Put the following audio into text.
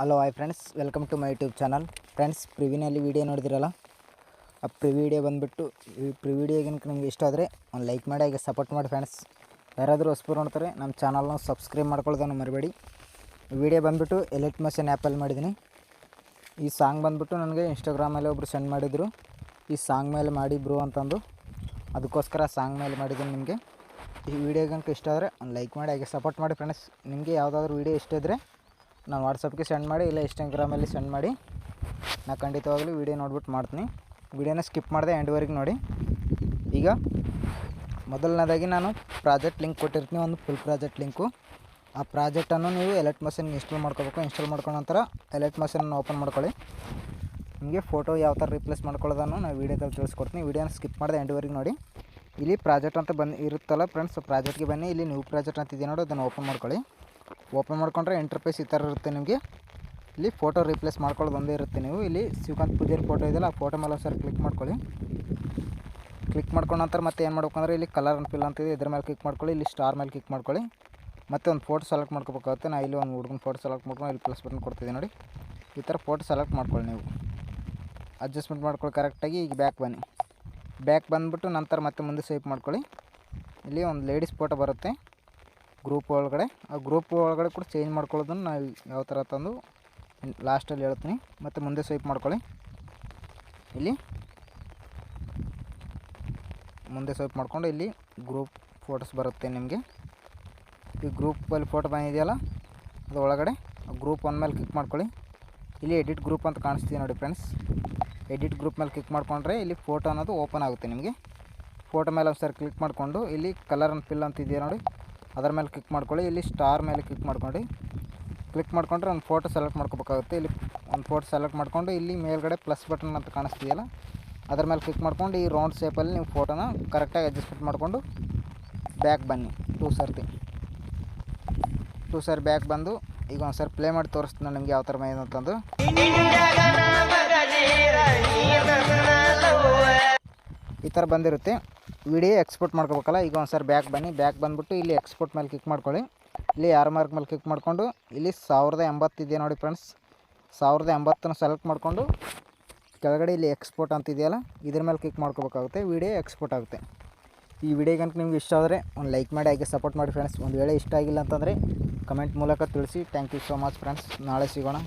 Hello hi friends welcome to my YouTube channel friends ಪ್ರಿವಿನಲ್ಲಿ video ನೋಡಿದಿರಲ್ಲ? ಆ pre video ಬಂದುಬಿಟ್ಟು, ಈ ಪ್ರಿ ವಿಡಿಯೋಗೆ ನಿಮ್ಗೆ ಇಷ್ಟ ಆದರೆ ಒಂದು ಲೈಕ್ ಮಾಡಿ, ಹಾಗೆ ಸಪೋರ್ಟ್ ಮಾಡಿ ಫ್ರೆಂಡ್ಸ್ ಯಾರಾದರೂ ಹೊಸಬರು ನೋಡ್ತಾರೆ, ನಮ್ಮ ಚಾನಲ್ನ ಸಬ್ಸ್ಕ್ರೈಬ್ ಮಾಡ್ಕೊಳ್ಳೋದನ್ನು ಮರಿಬೇಡಿ. ವೀಡಿಯೋ ವಿಡಿಯೋ ಬಂದುಬಿಟ್ಟು ಎಲೆಕ್ಟ್ ಮಷನ್ ಆ್ಯಪಲ್ಲಿ ಮಾಡಿದ್ದೀನಿ. ಈ ಸಾಂಗ್ ಬಂದುಬಿಟ್ಟು ನನಗೆ ಇನ್ಸ್ಟಾಗ್ರಾಮಲ್ಲಿ ಒಬ್ಬರು ಸೆಂಡ್ ಮಾಡಿದರು. ಈ ಸಾಂಗ್ ಮೇಲೆ ಮಾಡಿ ಬ್ರೋ ಅಂತಂದು. ಅದಕ್ಕೋಸ್ಕರ ಸಾಂಗ್ ಮೇಲೆ ಮಾಡಿದ್ದೀನಿ ನಿಮಗೆ. ಈ ವಿಡಿಯೋಗಂಕ ಇಷ್ಟ ಆದರೆ ಒಂದು ಲೈಕ್ ಮಾಡಿ, ಹಾಗೆ ಸಪೋರ್ಟ್ ಮಾಡಿ ಫ್ರೆಂಡ್ಸ್ ನಿಮಗೆ ಯಾವುದಾದ್ರೂ ವಿಡಿಯೋ ಇಷ್ಟ ಇದ್ದರೆ ನಾನು ವಾಟ್ಸಪ್ಗೆ ಸೆಂಡ್ ಮಾಡಿ ಇಲ್ಲ ಇನ್ಸ್ಟಾಗ್ರಾಮಲ್ಲಿ ಸೆಂಡ್ ಮಾಡಿ. ನಾ ಖಂಡಿತವಾಗಲೂ ವೀಡಿಯೋ ನೋಡ್ಬಿಟ್ಟು ಮಾಡ್ತೀನಿ. ವಿಡಿಯೋನ ಸ್ಕಿಪ್ ಮಾಡಿದೆ ಎಂಡ್ವರೆಗೆ ನೋಡಿ. ಈಗ ಮೊದಲನೇದಾಗಿ ನಾನು ಪ್ರಾಜೆಕ್ಟ್ ಲಿಂಕ್ ಕೊಟ್ಟಿರ್ತೀನಿ, ಒಂದು ಫುಲ್ ಪ್ರಾಜೆಕ್ಟ್ ಲಿಂಕು. ಆ ಪ್ರಾಜೆಕ್ಟನ್ನು ನೀವು ಎಲೆಕ್ಟ್ ಮಷಿನ್ ಇನ್ಸ್ಟಾಲ್ ಮಾಡ್ಕೋಬೇಕು. ಇನ್ಸ್ಟಾಲ್ ಮಾಡ್ಕೊಂಡ ನಂತರ ಎಲೆಕ್ಟ್ ಮಷಿನನ್ನು ಓಪನ್ ಮಾಡ್ಕೊಳ್ಳಿ. ನಿಮಗೆ ಫೋಟೋ ಯಾವ ಥರ ರಿಪ್ಲೇಸ್ ಮಾಡ್ಕೊಳ್ಳೋದನ್ನು ನಾನು ವೀಡಿಯೋದಲ್ಲಿ ತಿಳಿಸ್ಕೊಡ್ತೀನಿ. ವೀಡಿಯೋನ ಸ್ಕಿಪ್ ಮಾಡಿದೆ ಎಂಡ್ವರೆಗೆ ನೋಡಿ. ಇಲ್ಲಿ ಪ್ರಾಜೆಕ್ಟ್ ಅಂತ ಬಂದು ಇರುತ್ತಲ್ಲ ಫ್ರೆಂಡ್ಸ್ ಪ್ರಾಜೆಕ್ಟ್ಗೆ ಬನ್ನಿ. ಇಲ್ಲಿ ನ್ಯೂ ಪ್ರಾಜೆಕ್ಟ್ ಅಂತ ಇದೆ ನೋಡಿ, ಅದನ್ನು ಓಪನ್ ಮಾಡ್ಕೊಳ್ಳಿ. ಓಪನ್ ಮಾಡ್ಕೊಂಡ್ರೆ ಇಂಟರ್ಫೇಸ್ ಈ ಥರ ಇರುತ್ತೆ ನಿಮಗೆ. ಇಲ್ಲಿ ಫೋಟೋ ರಿಪ್ಲೇಸ್ ಮಾಡ್ಕೊಳ್ಳೋದು ಒಂದೇ ಇರುತ್ತೆ ನೀವು. ಇಲ್ಲಿ ಶಿವಕಾಂತ್ ಪೂಜಾರಿ ಫೋಟೋ ಇದೆಯಲ್ಲ, ಆ ಫೋಟೋ ಮೇಲೆ ಸರ್ ಕ್ಲಿಕ್ ಮಾಡ್ಕೊಳ್ಳಿ. ಕ್ಲಿಕ್ ಮಾಡ್ಕೊಂಡ ನಂತರ ಮತ್ತೆ ಏನು ಮಾಡ್ಬೇಕಂದ್ರೆ ಇಲ್ಲಿ ಕಲರ್ ಅಂಡ್ ಫಿಲ್ ಅಂತಿದೆ ಇದ್ರ ಮೇಲೆ ಕ್ಲಿಕ್ ಮಾಡ್ಕೊಳ್ಳಿ, ಇಲ್ಲಿ ಸ್ಟಾರ್ ಮೇಲೆ ಕ್ಲಿಕ್ ಮಾಡ್ಕೊಳ್ಳಿ. ಮತ್ತೆ ಒಂದು ಫೋಟೋ ಸೆಲೆಕ್ಟ್ ಮಾಡ್ಕೋಬೇಕಾಗುತ್ತೆ. ನಾ ಇಲ್ಲಿ ಒಂದು ಹುಡುಗನ ಫೋಟೋ ಸೆಲೆಕ್ಟ್ ಮಾಡ್ಕೊಂಡು ಇಲ್ಲಿ ಪ್ಲಸ್ ಬಟನ್ ಕೊಡ್ತಿದ್ದೆ ನೋಡಿ. ಈ ಥರ ಫೋಟೋ ಸೆಲೆಕ್ಟ್ ಮಾಡ್ಕೊಳ್ಳಿ ನೀವು. ಅಡ್ಜಸ್ಟ್ಮೆಂಟ್ ಮಾಡ್ಕೊಳ್ಳಿ ಕರೆಕ್ಟಾಗಿ ಈಗ ಬ್ಯಾಕ್ ಬನ್ನಿ. ಬ್ಯಾಕ್ ಬಂದುಬಿಟ್ಟು ನಂತರ ಮತ್ತೆ ಮುಂದೆ ಸ್ವೈಪ್ ಮಾಡ್ಕೊಳ್ಳಿ. ಇಲ್ಲಿ ಒಂದು ಲೇಡೀಸ್ ಫೋಟೋ ಬರುತ್ತೆ. ಗ್ರೂಪ್ ಒಳಗಡೆ. ಆ ಗ್ರೂಪ್ ಒಳಗಡೆ ಕೂಡ ಚೇಂಜ್ ಮಾಡ್ಕೊಳ್ಳೋದನ್ನು ನಾವು ಯಾವ ಥರ ತಂದು ಲಾಸ್ಟಲ್ಲಿ ಹೇಳ್ತೀನಿ. ಮತ್ತು ಮುಂದೆ ಸ್ವೈಪ್ ಮಾಡ್ಕೊಳ್ಳಿ. ಇಲ್ಲಿ. ಮುಂದೆ ಸ್ವೈಪ್ ಮಾಡಿಕೊಂಡು ಇಲ್ಲಿ ಗ್ರೂಪ್ ಫೋಟೋಸ್ ಬರುತ್ತೆ ನಿಮಗೆ. ಈ ಗ್ರೂಪಲ್ಲಿ ಫೋಟೋ ಬಂದಿದೆಯಲ್ಲ, ಅದು ಒಳಗಡೆ. ಗ್ರೂಪ್ ಒನ್ ಮೇಲೆ ಕ್ಲಿಕ್ ಮಾಡ್ಕೊಳ್ಳಿ. ಇಲ್ಲಿ ಎಡಿಟ್ ಗ್ರೂಪ್ ಅಂತ ಕಾಣಿಸ್ತೀವಿ ನೋಡಿ ಫ್ರೆಂಡ್ಸ್ ಎಡಿಟ್ ಗ್ರೂಪ್ ಮೇಲೆ ಕ್ಲಿಕ್ ಮಾಡಿಕೊಂಡ್ರೆ ಇಲ್ಲಿ ಫೋಟೋ ಅನ್ನೋದು ಓಪನ್ ಆಗುತ್ತೆ ನಿಮಗೆ. ಫೋಟೋ ಮೇಲೆ ಒಂದು ಸರಿ ಕ್ಲಿಕ್ ಮಾಡಿಕೊಂಡು ಇಲ್ಲಿ ಕಲರ್ ಅನ್ನು ಫಿಲ್ ಅಂತ ಇದೆಯಾ ನೋಡಿ. ಅದರ ಮೇಲೆ ಕ್ಲಿಕ್ ಮಾಡ್ಕೊಳ್ಳಿ. ಇಲ್ಲಿ ಸ್ಟಾರ್ ಮೇಲೆ ಕ್ಲಿಕ್ ಮಾಡ್ಕೊಂಡು. ಕ್ಲಿಕ್ ಮಾಡ್ಕೊಂಡ್ರೆ ಒಂದು ಫೋಟೋ ಸೆಲೆಕ್ಟ್ ಮಾಡ್ಕೋಬೇಕಾಗುತ್ತೆ. ಇಲ್ಲಿ ಒಂದು ಫೋಟೋ ಸೆಲೆಕ್ಟ್ ಮಾಡ್ಕೊಂಡು ಇಲ್ಲಿ ಮೇಲ್ಗಡೆ ಪ್ಲಸ್ ಬಟನ್ ಅಂತ ಕಾಣಿಸ್ತಿದೆಯಲ್ಲ, ಅದ್ರ ಮೇಲೆ ಕ್ಲಿಕ್ ಮಾಡ್ಕೊಂಡು ಈ ರೌಂಡ್ ಶೇಪಲ್ಲಿ ನೀವು ಫೋಟೋನ ಕರೆಕ್ಟಾಗಿ ಅಡ್ಜಸ್ಟ್ಮೆಂಟ್ ಮಾಡಿಕೊಂಡು ಬ್ಯಾಕ್ ಬನ್ನಿ. ಟೂ ಸರ್ತಿ ಟೂ ಸರ್ ಬ್ಯಾಕ್ ಬಂದು ಈಗ ಒಂದು ಸರ್ ಪ್ಲೇ ಮಾಡಿ ತೋರಿಸ್ತೀನಿ ನಿಮಗೆ ಯಾವ ಥರ ಬಂದಿದೆ ಅಂತಂದು ಈ ಥರ ಬಂದಿರುತ್ತೆ. ವಿಡಿಯೋ ಎಕ್ಸ್ಪೋರ್ಟ್ ಮಾಡ್ಕೋಬೇಕಲ್ಲ, ಈಗ ಒಂದು ಸರ್ ಬ್ಯಾಕ್ ಬನ್ನಿ. ಬ್ಯಾಕ್ ಬಂದುಬಿಟ್ಟು ಇಲ್ಲಿ ಎಕ್ಸ್ಪೋರ್ಟ್ ಮೇಲೆ ಕ್ಲಿಕ್ ಮಾಡ್ಕೊಳ್ಳಿ. ಇಲ್ಲಿ ಯಾರ ಮಾರ್ಕ್ ಮೇಲೆ ಕ್ಲಿಕ್ ಮಾಡಿಕೊಂಡು, ಇಲ್ಲಿ ಸಾವಿರದ ಎಂಬತ್ತಿದೆ ನೋಡಿ ಫ್ರೆಂಡ್ಸ್. ಸಾವಿರದ ಎಂಬತ್ತನ್ನು ಸೆಲೆಕ್ಟ್ ಮಾಡಿಕೊಂಡು, ಕೆಳಗಡೆ ಇಲ್ಲಿ ಎಕ್ಸ್ಪೋರ್ಟ್ ಅಂತ ಇದೆಯಲ್ಲ, ಇದ್ರ ಮೇಲೆ ಕ್ಲಿಕ್ ಮಾಡ್ಕೋಬೇಕಾಗುತ್ತೆ. ವಿಡಿಯೋ ಎಕ್ಸ್ಪೋರ್ಟ್ ಆಗುತ್ತೆ. ಈ ವಿಡಿಯೋ ವಿಡಿಯೋಗಂತ ನಿಮ್ಗೆ ಇಷ್ಟ ಆದರೆ ಒಂದು ಲೈಕ್ ಮಾಡಿ, ಹಾಗೆ ಸಪೋರ್ಟ್ ಮಾಡಿ ಫ್ರೆಂಡ್ಸ್. ಒಂದು ವೇಳೆ ಇಷ್ಟ ಆಗಿಲ್ಲ ಅಂತಂದರೆ ಕಮೆಂಟ್ ಮೂಲಕ ತಿಳಿಸಿ. Thank you so much friends. ನಾಳೆ ಸಿಗೋಣ.